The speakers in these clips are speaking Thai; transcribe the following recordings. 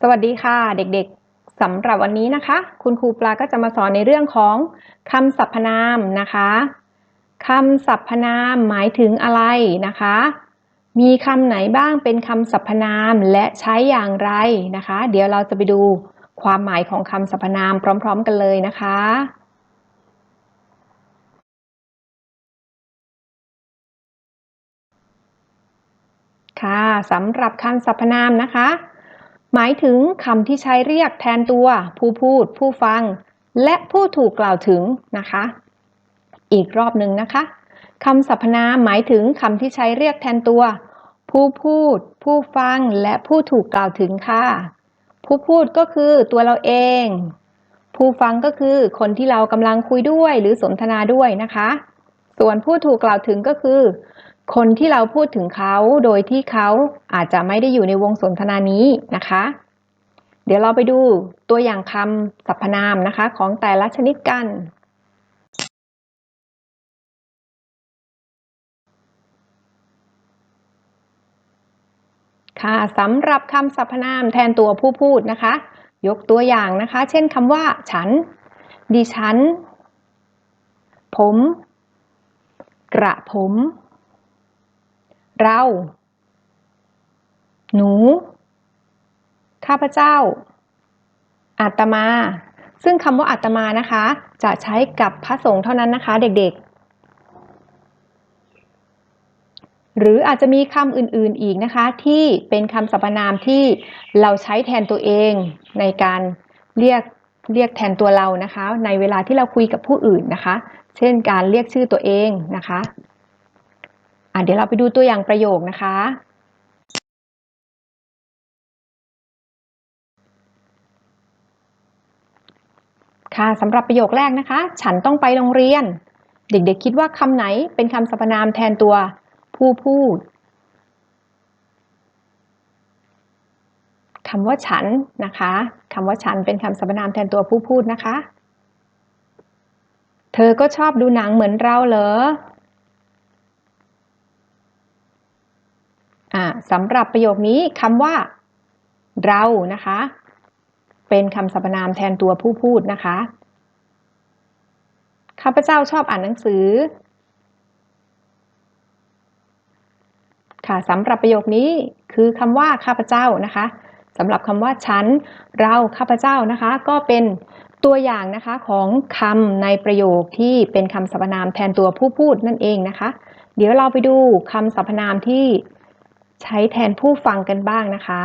สวัสดีค่ะ เด็กๆสำหรับวันนี้นะคะ คุณครูปลาก็จะมาสอนในเรื่องของคำสรรพนามนะคะคำสรรพนามหมายถึงอะไรนะคะ มีคำไหนบ้างเป็นคำสรรพนามและใช้อย่างไรนะคะ เดี๋ยวเราจะไปดูความหมายของคำสรรพนามพร้อม ๆ กันเลยนะคะค่ะสำหรับคำสรรพนามนะคะ หมายถึงคำที่ใช้เรียกแทนตัว ผู้พูด ผู้ฟัง และผู้ถูกกล่าวถึงนะคะ อีกรอบหนึ่งนะคะคำสรรพนามหมายถึงคำที่ใช้เรียกแทนตัว ผู้พูด ผู้ฟัง และผู้ถูกกล่าวถึงค่ะ ผู้พูดก็คือตัวเราเอง ผู้ฟังก็คือคนที่เรากำลังคุยด้วยหรือสนทนาด้วยนะคะ ส่วนผู้ถูกกล่าวถึงก็คือ คนที่เราพูดถึงเขาโดยที่เขาอาจจะไม่ได้อยู่ในวงสนทนานี้นะคะ เดี๋ยวเราไปดูตัวอย่างคำสรรพนามนะคะ ของแต่ละชนิดกัน ค่ะสำหรับคำสรรพนามแทนตัวผู้พูดนะคะ ยกตัวอย่างนะคะ เช่นคำว่า ฉัน ดิฉัน ผม กระผม เรา หนู ข้าพเจ้า อาตมา ซึ่งคำว่าอาตมานะคะ จะใช้กับพระสงฆ์เท่านั้นนะคะ เด็กๆ หรืออาจจะมีคำอื่นๆอีกนะคะ ที่เป็นคำสรรพนามที่เราใช้แทนตัวเองในการเรียกเรียกแทนตัวเรานะคะ ในเวลาที่เราคุยกับผู้อื่นนะคะ เช่นการเรียกชื่อตัวเองนะคะอะ เดี๋ยวเราไปดูตัวอย่างประโยคนะคะ ค่ะสำหรับประโยคแรกนะคะ ฉันต้องไปโรงเรียน เด็กๆคิดว่าคำไหนเป็นคำสรรพนามแทนตัวผู้พูดคำว่าฉันนะคะคำว่าฉันเป็นคำสรรพนามแทนตัวผู้พูดนะคะ เธอก็ชอบดูหนังเหมือนเราเหรอ อ่าสำหรับประโยคนี้คำว่า เรานะคะ เป็นคำสรรพนามแทนตัวผู้พูดนะคะข้าพเจ้าชอบอ่านหนังสือ ค่ะสำหรับประโยคนี้คือคำว่าข้าพเจ้านะคะสำหรับคำว่าฉัน เราข้าพเจ้านะคะ ก็เป็นตัวอย่างนะคะของคำในประโยคที่เป็นคำสรรพนามแทนตัวผู้พูดนั่นเองนะคะ เดี๋ยวเราไปดูคำสรรพนามที่ ใช้แทนผู้ฟังกันบ้างนะคะ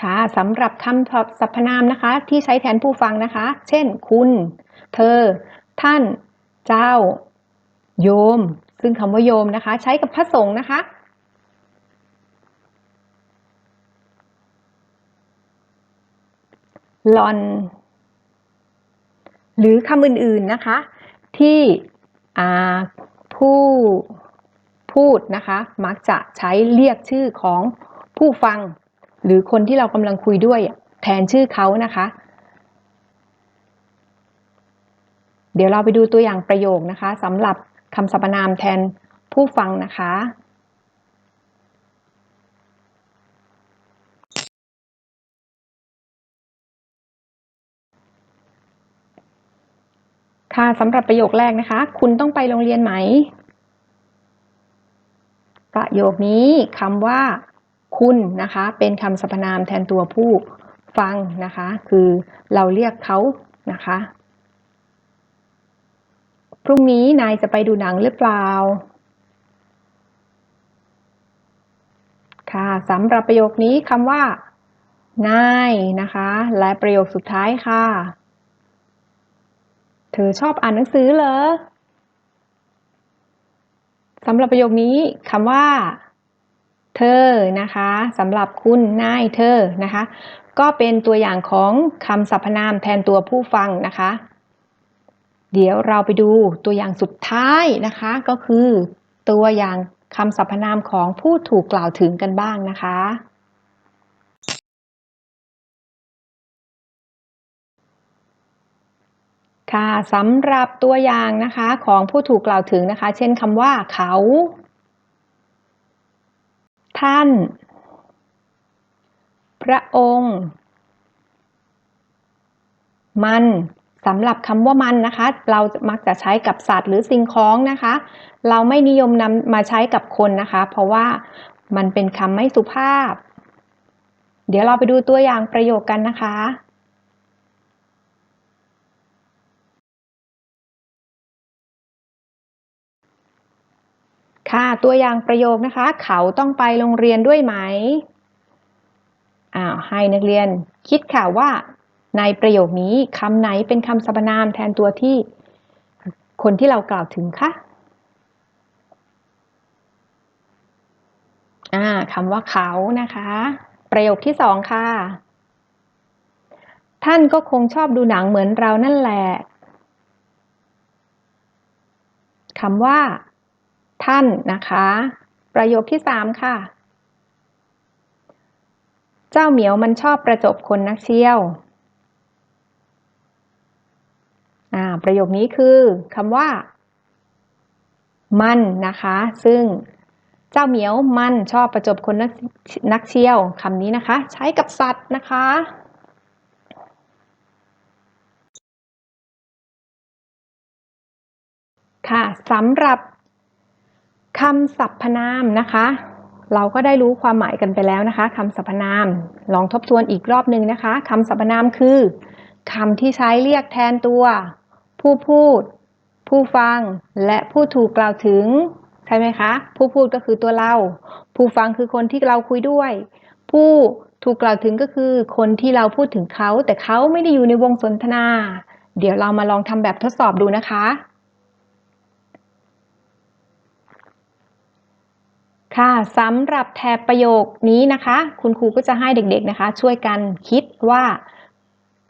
ค่ะสำหรับคำสรรพนามนะคะ ที่ใช้แทนผู้ฟังนะคะ เช่น คุณ เธอ ท่าน เจ้า โยม ซึ่งคำว่าโยมนะคะ ใช้กับพระสงฆ์นะคะหลอน หรือคำอื่นๆนะคะ ที่ผู้พูดนะคะ มักจะใช้เรียกชื่อของผู้ฟัง หรือคนที่เรากำลังคุยด้วยแทนชื่อเขานะคะ เดี๋ยวเราไปดูตัวอย่างประโยคนะคะสำหรับคำสรรพนามแทนผู้ฟังนะคะ ค่ะสำหรับประโยคแรกนะคะ คุณต้องไปโรงเรียนไหม ประโยคนี้คำว่า คุณนะคะ เป็นคำสรรพนามแทนตัวผู้ฟังนะคะ คือเราเรียกเขานะคะ พรุ่งนี้นายจะไปดูหนังหรือเปล่า ค่ะสำหรับประโยคนี้คำว่า นายนะคะ และประโยคสุดท้ายค่ะ เธอชอบอ่านหนังสือเหรอสำหรับประโยคนี้คำว่า เธอนะคะสำหรับคุณนายเธอนะคะ ก็เป็นตัวอย่างของคำสรรพนามแทนตัวผู้ฟังนะคะ เดี๋ยวเราไปดูตัวอย่างสุดท้ายนะคะ ก็คือตัวอย่างคำสรรพนามของผู้ถูกกล่าวถึงกันบ้างนะคะ ค่ะสำหรับตัวอย่างนะคะของผู้ถูกกล่าวถึงนะคะ เช่นคำว่าเขา ท่าน พระองค์ มันสำหรับคำว่ามันนะคะ เรามักจะใช้กับสัตว์หรือสิ่งของนะคะ เราไม่นิยมนำมาใช้กับคนนะคะ เพราะว่ามันเป็นคำไม่สุภาพ เดี๋ยวเราไปดูตัวอย่างประโยคกันนะคะ ค่ะตัวอย่างประโยคนะคะ เขาต้องไปโรงเรียนด้วยไหมอ้าวให้นักเรียนคิดค่ะว่า ในประโยคนี้คำไหนเป็นคำสรรพนามแทนตัวที่คนที่เรากล่าวถึงคะอ่าคำว่าเขานะคะ ประโยคที่สองค่ะ ท่านก็คงชอบดูหนังเหมือนเรานั่นแหละคำว่า ท่านนะคะ ประโยคที่สามค่ะ เจ้าเหมียวมันชอบประจบคนนักเชี่ยวอ่าประโยคนี้คือคำว่า มันนะคะ ซึ่งเจ้าเหมียวมันชอบประจบคนนักนักเชี่ยวคำนี้นะคะ ใช้กับสัตว์นะคะค่ะสำหรับ คำสรรพนามนะคะ เราก็ได้รู้ความหมายกันไปแล้วนะคะคำสรรพนาม ลองทบทวนอีกรอบหนึ่งนะคะคำสรรพนามคือคำที่ใช้เรียกแทนตัว ผู้พูด ผู้ฟัง และผู้ถูกกล่าวถึง ใช่ไหมคะ ผู้พูดก็คือตัวเรา ผู้ฟังคือคนที่เราคุยด้วย ผู้ถูกกล่าวถึงก็คือคนที่เราพูดถึงเขา แต่เขาไม่ได้อยู่ในวงสนทนา เดี๋ยวเรามาลองทำแบบทดสอบดูนะคะ ค่ะสำหรับแถบประโยคนี้นะคะ คุณครูก็จะให้เด็กๆนะคะ ช่วยกันคิดว่า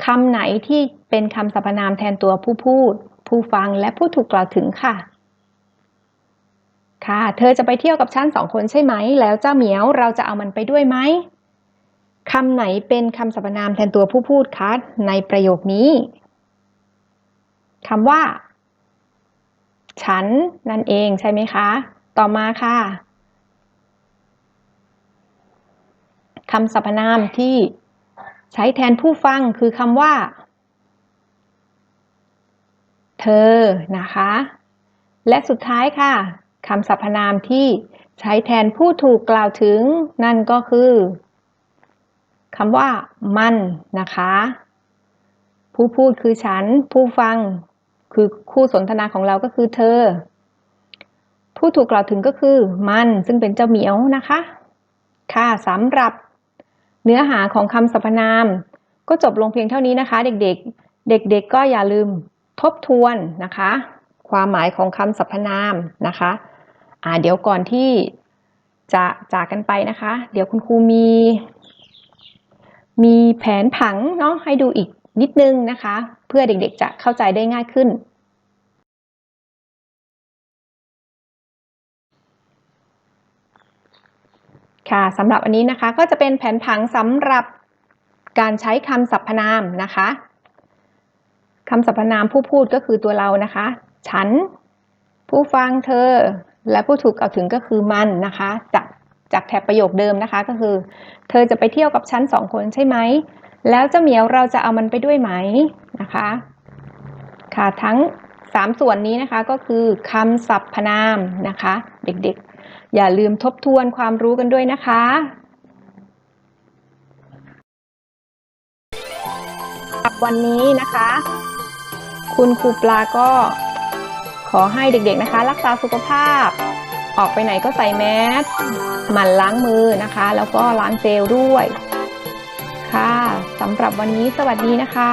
คำไหนที่เป็นคำสรรพนามแทนตัวผู้พูด ผู้ฟังและผู้ถูกกล่าวถึงค่ะ ค่ะ เธอจะไปเที่ยวกับฉันสองคนใช่ไหม แล้วเจ้าเหมียวเราจะเอามันไปด้วยไหมคำไหนเป็นคำสรรพนามแทนตัวผู้พูดคะในประโยคนี้คำว่า ฉันนั่นเองใช่ไหมคะ ต่อมาค่ะ คำสรรพนามที่ใช้แทนผู้ฟังคือคำว่า เธอนะคะ และสุดท้ายค่ะคำสรรพนามที่ใช้แทนผู้ถูกกล่าวถึง นั่นก็คือคำว่า มันนะคะ ผู้พูดคือฉัน ผู้ฟัง คือคู่สนทนาของเราก็คือเธอ ผู้ถูกกล่าวถึงก็คือ มันซึ่งเป็นเจ้าเหมียวนะคะ ค่ะสำหรับ เนื้อหาของคำสรรพนาม ก็จบลงเพียงเท่านี้นะคะ เด็กๆ เด็กๆก็อย่าลืมทบทวนนะคะ ความหมายของคำสรรพนามนะคะอ่าเดี๋ยวก่อนที่จะจากกันไปนะคะ เดี๋ยวคุณครูมี มีแผนผังเนาะให้ดูอีกนิดนึงนะคะ เพื่อเด็กๆจะเข้าใจได้ง่ายขึ้น ค่ะสำหรับอันนี้นะคะก็จะเป็นแผนผังสำหรับการใช้คำสรรพนามนะคะคำสรรพนามผู้พูดก็คือตัวเรานะคะ ฉัน ผู้ฟังเธอ และผู้ถูกกล่าวถึงก็คือมันนะคะ จากจากแถบประโยคเดิมนะคะก็คือ เธอจะไปเที่ยวกับฉันสองคนใช่ไหม แล้วเจ้าเหมียวเราจะเอามันไปด้วยไหมนะคะค่ะทั้งสามส่วนนี้นะคะก็คือคำสรรพนามนะคะ เด็กๆ อย่าลืมทบทวนความรู้กันด้วยนะคะวันนี้นะคะ คุณครูปลาก็ขอให้เด็กๆนะคะ รักษาสุขภาพ ออกไปไหนก็ใส่แมสหมั่นล้างมือนะคะ แล้วก็ล้างเจลด้วย ค่ะสำหรับวันนี้สวัสดีนะคะ